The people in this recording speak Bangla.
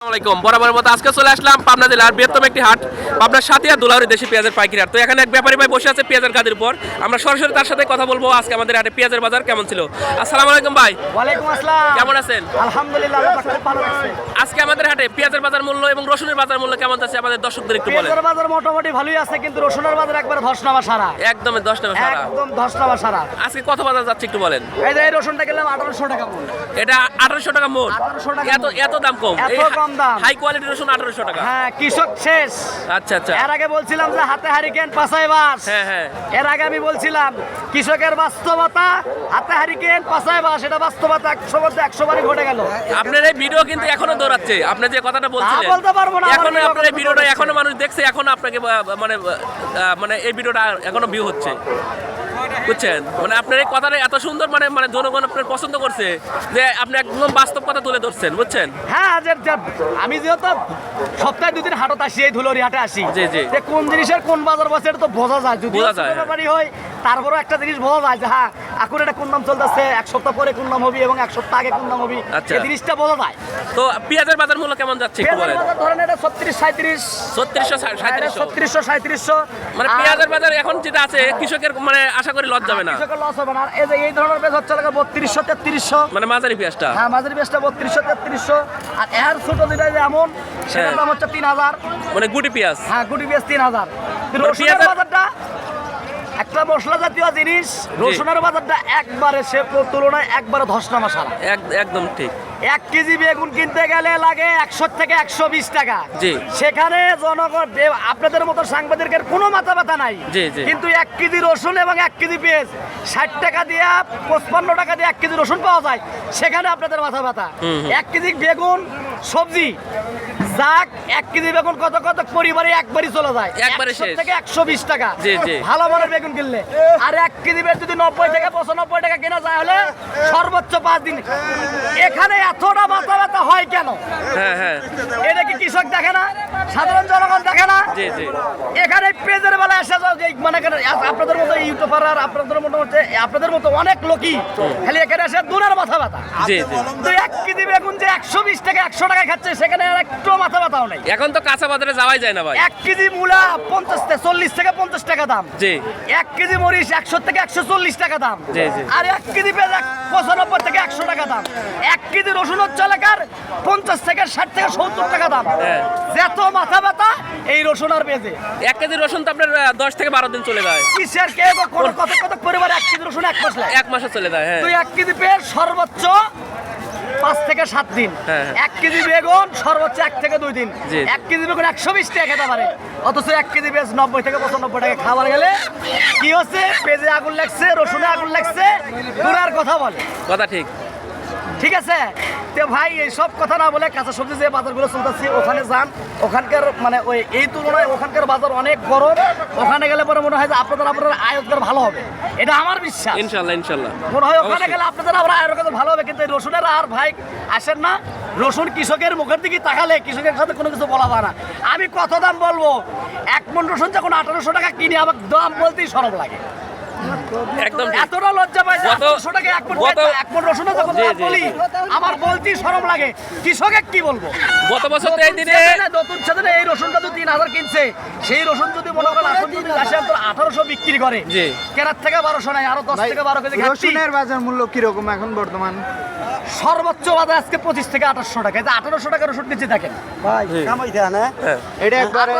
আসসালামাইকুম বরাবর মতো আজকে চলে আসলাম পাবনা জেলার বৃহত্তম একটি হাট পাবনার সাথিয়া দুলাউরি দেশি পেঁয়াজের পাইকারি হাট তো এখানে এক ব্যাপারী ভাই বসে আছে পেঁয়াজের গাদির উপর। আমরা সরাসরি তার সাথে কথা বলব আজকে আমাদের হাটে পেঁয়াজের বাজার কেমন ছিল। আসসালামু আলাইকুম ভাই। ওয়ালাইকুম আসসালাম। কেমন আছেন? আলহামদুলিল্লাহ ভালো আজকে আমাদের হাটে পেঁয়াজের বাজার মূল্য এবং রসুনের বাজার মূল্য কেমন আছে আমাদের দর্শকদের একটু বলেন। পেঁয়াজের বাজার মোটামুটি ভালোই আছে কিন্তু রসুনের বাজার একবার ধস নামা সারা। একদম দশ টাকা সারা। একদম ধস নামা সারা। আজকে কত বাজার যাচ্ছে একটু বলেন। এই যে রসুনটা গেলাম আঠারোশো টাকা মূল্য। এটা আঠারোশো টাকা মোট 1800 টাকা এত এত দাম কম কম দাম। হাই কোয়ালিটির রসুন আঠারোশো টাকা। হ্যাঁ কৃষক শেষ। আচ্ছা আচ্ছা। এর আগে বলছিলাম যে হাতে হারিকেন পাশাই বাস। হ্যাঁ হ্যাঁ। এর আগে আমি বলছিলাম কৃষকের বাস্তবতা হাতে হারিকেন পাশাই বাস এটা বাস্তবতা একশো বলতে একশো বারই ঘটে গেল। আপনার এই ভিডিও কিন্তু এখনও দৌড়াচ্ছে। আপনি যে কথাটা বলছিলেন বলতে পারব না, এখনও আপনার এই ভিডিওটা এখনও মানুষ দেখছে এখনও আপনাকে মানে মানে এই ভিডিওটা এখনও ভিউ হচ্ছে। বুঝছেন মানে আপনার এই কথাটা এত সুন্দর মানে মানে জনগণ আপনার পছন্দ করছে যে আপনি একদম বাস্তব কথা তুলে ধরছেন বুঝছেন হ্যাঁ যে আমি যেহেতু সপ্তাহে দুদিন হাটত আসি এই ধুলোরি হাটে আসি জি, জি। যে কোন জিনিসের কোন বাজার বসে এটা তো বোঝা যায় যদি বোঝা যায়। ব্যাপারই হয় তারপরেও একটা জিনিস বোঝা যায় যে হ্যাঁ এখন এটা কোন দাম চলতেছে? এক সপ্তাহ পরে কোন দাম হবে এবং এক সপ্তাহ আগে কোন দাম হবে? আচ্ছা। এই জিনিসটা বোঝা যায়। তো পেঁয়াজের বাজার মূল্য কেমন যাচ্ছে পেঁয়াজের বাজার ধরেন এটা ছত্রিশ সাঁত্রিশ ছত্রিশশো সাঁত্রিশশো ছত্রিশশো সাঁত্রিশশো মানে পেঁয়াজের বাজার এখন যেটা আছে কৃষকের মানে আশা করি লস যাবে না। কৃষকের লস হবে না। আর এই যে এই ধরনের পেঁয়াজ হচ্ছে লাগে বত্রিশশো তেত্রিশশো। মানে মাঝারি পেঁয়াজটা। হ্যাঁ মাঝারি পেঁয়াজটা বত্রিশশো তেত্রিশশো। আর এর ছোট যেটা এমন সেটার হ্যাঁ। দাম হচ্ছে তিন হাজার। মানে গুটি পেঁয়াজ। হ্যাঁ গুটি পেঁয়াজ তিন হাজার। মানে রসুনের বাজারটা একটা মশলা জাতীয় জিনিস রসুনের বাজারটা একবারে সে তুলনায় একবারে ধস নামা সারা একদম ঠিক। এক কেজি বেগুন কিনতে গেলে লাগে একশো থেকে একশো বিশ টাকা। সেখানে জনগণ আপনাদের মতো সাংবাদিকের কোনো মাথা ব্যথা নাই। কিন্তু এক কেজি রসুন এবং এক কেজি পেঁয়াজ ষাট টাকা দিয়ে পঁচপান্ন টাকা দিয়ে এক কেজি রসুন পাওয়া যায় সেখানে আপনাদের মাথা ব্যথা। এক কেজি বেগুন সবজি যাক এক কেজি বেগুন কত কত? পরিবারে একবারই চলে যায়। একবারে শেষ। থেকে একশো বিশ টাকা। জি, জি। ভালো মানের বেগুন কিনলে। আর এক কেজি বেগুন যদি নব্বই থেকে পঁচানব্বই টাকা কেনা যায় হলে সর্বোচ্চ পাঁচ দিন। এখানে এতটা মাথা ব্যথা হয় কেন? হ্যাঁ হ্যাঁ। এটা কি কৃষক দেখে না? সাধারণ জনগণ দেখে না? জি জি। এখানে পেজের বেলা এসে যাও যে মানে আপনাদের মতো ইউটিউবার আর আপনাদের মতো হচ্ছে আপনাদের মতো অনেক লোকই খালি এখানে এসে দূরের মাথা ব্যথা। জি জি। তো এক কেজি বেগুন যে একশো বিশ টাকা একশো টাকা খাচ্ছে সেখানে একটু মাথা ব্যথাও নেই। এখন তো কাঁচা বাজারে যাওয়াই যায় না ভাই। এক কেজি মূলা পঞ্চাশ থেকে চল্লিশ থেকে পঞ্চাশ টাকা দাম। জি। এক কেজি মরিচ একশো থেকে একশো চল্লিশ টাকা দাম। জি, জি। আর এক কেজি পেঁয়াজ পঁচানব্বই থেকে একশো টাকা দাম। এক কেজি রসুন হচ্ছে এলাকার পঞ্চাশ থেকে ষাট থেকে সত্তর টাকা দাম। হ্যাঁ। যত মাথা ব্যথা এই রসুন আর পেঁয়াজে। এক কেজি রসুন তো আপনার দশ থেকে বারো দিন চলে যায়। কিসের কে কত কত পরিবার এক কেজি রসুন এক মাস? এক মাসে চলে যায় হ্যাঁ। তুই এক কেজি পেঁয়াজ সর্বোচ্চ পাঁচ থেকে সাত দিন। হ্যাঁ। এক কেজি বেগুন সর্বোচ্চ এক থেকে দুই দিন। এক কেজি বেগুন একশো বিশ টাকা খেতে পারে। অথচ এক কেজি বেশ নব্বই থেকে পঁচানব্বই টাকা খাবার গেলে কি হচ্ছে? পেঁয়াজে আগুন লাগছে রসুনে আগুন লাগছে দূরের কথা বলে। কথা ঠিক। ঠিক আছে? তো ভাই এইসব কথা না বলে কাঁচা সবজি যে বাজারগুলো চলতেছে ওখানে যান। ওখানকার মানে ওই এই তুলনায় ওখানকার বাজার অনেক গরম ওখানে গেলে পরে মনে হয় যে আপনাদের আপনার আয়োগের ভালো হবে। এটা আমার বিশ্বাস। ইনশাল্লাহ ইনশাল্লাহ। মনে হয় ওখানে গেলে আপনাদের আবার আয়ের কাছে ভালো হবে কিন্তু এই রসুনের আর ভাই আসেন না রসুন কৃষকের মুখের দিকে তাকালে কৃষকের সাথে কোনো কিছু বলা যায় না। আমি কত দাম বলব? এক মন রসুন যখন আঠারোশো টাকা কিনে আমার দাম বলতেই সরব লাগে। একদম এতটা লজ্জা পাই যে গত- আঠারোশো টাকা এক এক রসুনের যখন জি, দাম জি। বলি আমার বলতেই সরম লাগে। কৃষকের কি বলব? গত বছর এই দিনে নতুন সেদিনে এই রসুনটা যদি তিন হাজার কিনছে। সেই রসুন যদি মনে করেন এখন যদি আসে আঠারোশো বিক্রি করে জি। কেনার থেকে নাই আরও দশ থেকে বারো কেজি ঘাটতি। রসুনের বাজার মূল্য কীরকম এখন বর্তমান? সর্বোচ্চ বাজার আজকে পঁচিশ থেকে আঠারোশো টাকা। আঠারোশো টাকা রসুন নিচে দেখেন। ভাই কামাইতে না হ্যাঁ। এটা একবারে